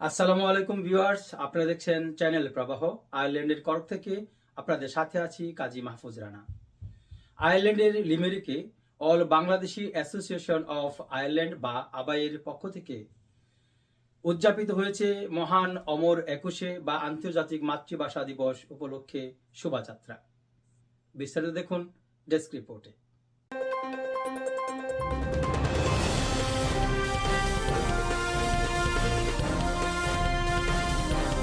আসসালামু আলাইকুম ভিউয়ার্স, আপনারা দেখছেন চ্যানেল প্রবাহ, আয়ারল্যান্ডের করক থেকে আপনাদের সাথে আছি কাজী মাহফুজ রানা। আয়ারল্যান্ডের লিমেরিকে all Bangladeshi association of Ireland বা আবাইয়ের পক্ষ থেকে উদযাপিত হয়েছে মহান অমর একুশে বা আন্তর্জাতিক মাতৃভাষা দিবস উপলক্ষে শোভাযাত্রা। বিস্তারিত দেখুন ডেস্ক রিপোর্টে।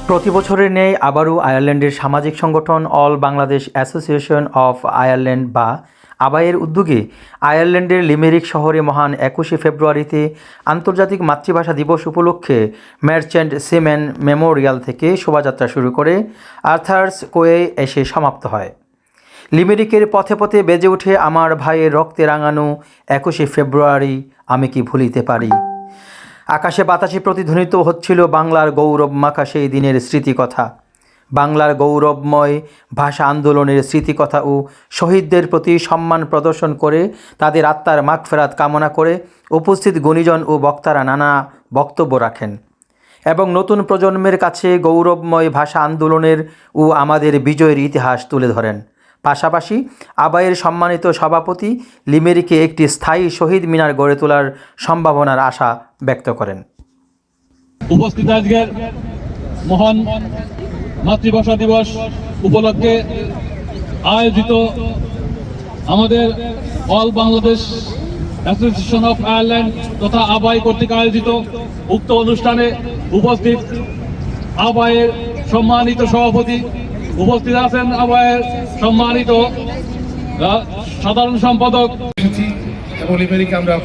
প্রতি বছরের ন্যায় আবারও আয়ারল্যান্ডের সামাজিক সংগঠন all Bangladesh association of Ireland বা আবায়ের উদ্যোগে আয়ারল্যান্ডের লিমেরিক শহরে মহান একুশে ফেব্রুয়ারিতে আন্তর্জাতিক মাতৃভাষা দিবস উপলক্ষে মার্চেন্ট সিমেন মেমোরিয়াল থেকে শোভাযাত্রা শুরু করে আর্থার্স কোয়ে এসে সমাপ্ত হয়। লিমেরিকের পথে পথে বেজে ওঠে আমার ভাইয়ের রক্তে রাঙানো একুশে ফেব্রুয়ারি, আমি কি ভুলিতে পারি? আকাশে বাতাসে প্রতিধ্বনিত হচ্ছিল বাংলার গৌরব মাখা সেই দিনের স্মৃতিকথা। বাংলার গৌরবময় ভাষা আন্দোলনের স্মৃতিকথা ও শহীদদের প্রতি সম্মান প্রদর্শন করে তাদের আত্মার মাগফেরাত কামনা করে উপস্থিত গুণীজন ও বক্তারা নানা বক্তব্য রাখেন। এবং নতুন প্রজন্মের কাছে গৌরবময় ভাষা আন্দোলনের ও আমাদের বিজয়ের ইতিহাস তুলে ধরেন। পাশাপাশি আবায়ের সম্মানিত সভাপতি লিমেরিকে একটি স্থায়ী শহীদ মিনার গড়ে তোলার সম্ভাবনার আশা ব্যক্ত করেন। উপস্থিত আজকের মহান মাতৃভাষা দিবস উপলক্ষে আয়োজিত আমাদের all Bangladesh association of Ireland তথা আবাই কর্তৃক আয়োজিত উক্ত অনুষ্ঠানে উপস্থিত আবায়ের সম্মানিত সভাপতি উপস্থিত আছেন আবায়ের সম্মানিত সাধারণ সম্পাদক। এসেছি এবং আমরা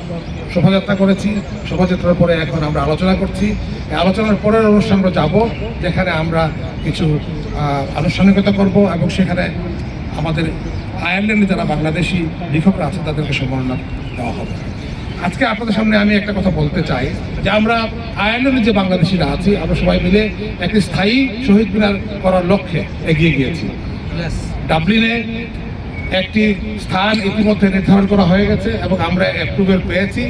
শোভাযাত্রা করেছি, শোভাযাত্রার পরে এখন আমরা আলোচনা করছি। আলোচনার পরের অনুষ্ঠান আমরা যাব, যেখানে আমরা কিছু আনুষ্ঠানিকতা করব এবং সেখানে আমাদের আয়ারল্যান্ডে যারা বাংলাদেশি লেখকরা আছে তাদেরকে সম্মাননা দেওয়া হবে। আজকে আপনাদের সামনে আমি একটা কথা বলতে চাই যে আমরা আয়ারল্যান্ডে যে বাংলাদেশিরা আছি আমরা সবাই মিলে একটি স্থায়ী শহীদ মিনার করার লক্ষ্যে এগিয়ে গিয়েছি। ডাবলিনে একটি স্থান ইতিমধ্যে নির্ধারণ করা হয়ে গেছে এবং আমরা অ্যাপ্রুভেল পেয়েছি।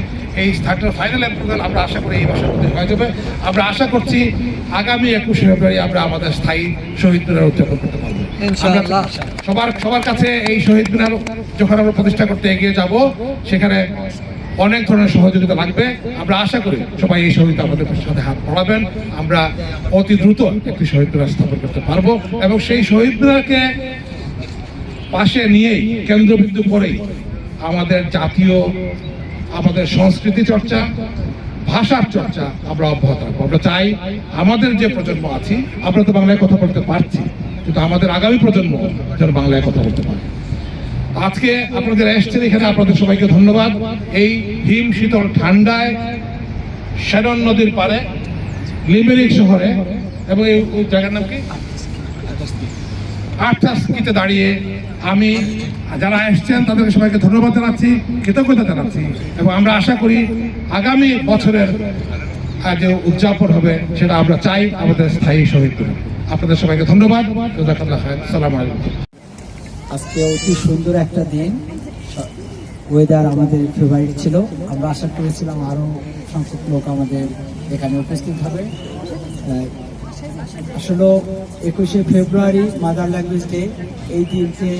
এই স্থানটার ফাইনাল অ্যাপ্রুভেল আমরা আশা করি এই মাসের মধ্যে হয়ে যাবে। আমরা আশা করছি আগামী একুশে ফেব্রুয়ারি আমরা আমাদের স্থায়ী শহীদ মিনার উদযাপন করতে পারব। সবার সবার কাছে এই শহীদ মিনার যখন আমরা প্রতিষ্ঠা করতে এগিয়ে যাব সেখানে অনেক ধরনের সহযোগিতা লাগবে। আমরা আশা করি সবাই এই শহীদ আমাদের সাথে হাত পড়াবেন আমরা অতি দ্রুত একটি শহীদ মিনার স্থাপন করতে পারব এবং সেই শহীদ মিনারকে পাশে নিয়েই, কেন্দ্রবিন্দু করেই আমাদের জাতীয়, আমাদের সংস্কৃতি চর্চা, ভাষার চর্চা আমরা অব্যাহত রাখব। আমরা চাই আমাদের যে প্রজন্ম আছি, আমরা তো বাংলায় কথা বলতে পারছি, কিন্তু আমাদের আগামী প্রজন্ম যেন বাংলায় কথা বলতে পারে। আজকে আপনাদের এসছেন এখানে, আপনাদের সবাইকে ধন্যবাদ। এই হিম শীতল ঠান্ডায় শ্যানন নদীর পারে লিমেরিক শহরে, এবং এই জায়গার নাম কি? আর্থাস্কিতে দাঁড়িয়ে আমি, যারা এসছেন তাদেরকে সবাইকে ধন্যবাদ জানাচ্ছি, কৃতজ্ঞতা জানাচ্ছি, এবং আমরা আশা করি আগামী বছরের যে উদযাপন হবে সেটা আমরা চাই আমাদের স্থায়ী শহীদ আপনাদের সবাইকে ধন্যবাদ। খায়ের। আলাইকুম। আজকে অতি সুন্দর একটা দিন। ওয়েদার আমাদের ফেভারিট ছিল। আমরা আশা করেছিলাম আরও সংখ্যক লোক আমাদের এখানে উপস্থিত হবে। আসলে একুশে ফেব্রুয়ারি মাদার ল্যাঙ্গুয়েজ ডে এই দিনকে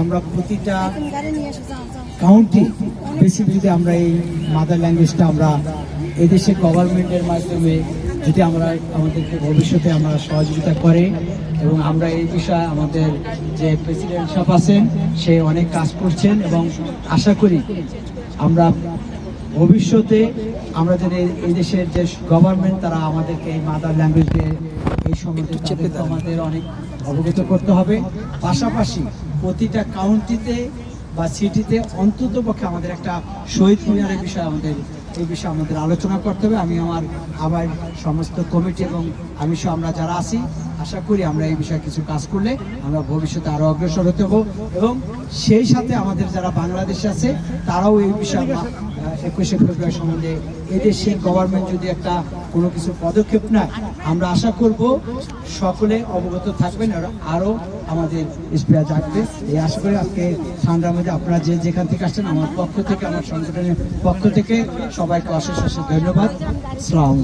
আমরা প্রতিটা কাউন্টি বেশি যদি আমরা এই মাদার ল্যাঙ্গুয়েজটা আমরা এদেশের গভর্নমেন্টের মাধ্যমে যদি আমরা আমাদেরকে ভবিষ্যতে আমরা সহযোগিতা করে এবং আমরা এই বিষয়ে আমাদের যে প্রেসিডেন্ট সাহেব আছেন সে অনেক কাজ করছেন এবং আশা করি আমরা ভবিষ্যতে আমরা যেন এই- দেশের যে গভর্নমেন্ট তারা আমাদেরকে এই মাদার ল্যাঙ্গুয়েজে এই সম্বন্ধে আমাদের অনেক অবগত করতে হবে। পাশাপাশি প্রতিটা কাউন্টিতে বা সিটিতে অন্তত পক্ষে আমাদের একটা শহীদ মিনারের বিষয়ে আমাদের এই বিষয়ে আমাদের আলোচনা করতে হবে। আমি আমার আবার সমস্ত কমিটি এবং আমি আমরা যারা আছি আশা করি আমরা এই বিষয়ে কিছু কাজ করলে আমরা ভবিষ্যতে আরও অগ্রসর হতে হব এবং সেই সাথে আমাদের যারা বাংলাদেশে আছে, তারাও এই বিষয়ে একুশে ফেব্রুয়ারি সম্বন্ধে এদেশের গভর্নমেন্ট যদি একটা কোনো কিছু পদক্ষেপ নেয়, আমরা আশা করব সকলে অবগত থাকবেন আর আরও আমাদের স্প্রেয়ার জাগবে। এই আশা করি আজকে ঠান্ডার মধ্যে আপনারা যে যেখান থেকে আসছেন, আমার পক্ষ থেকে, আমার সংগঠনের পক্ষ থেকে সবাইকে অশেষ অশেষ ধন্যবাদ। সালাম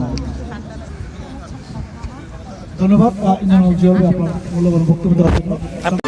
ধন্যবাদ। ইনামুল জিয়া ভাই, আপনার মূল্যবান বক্তব্য দেওয়ার জন্য।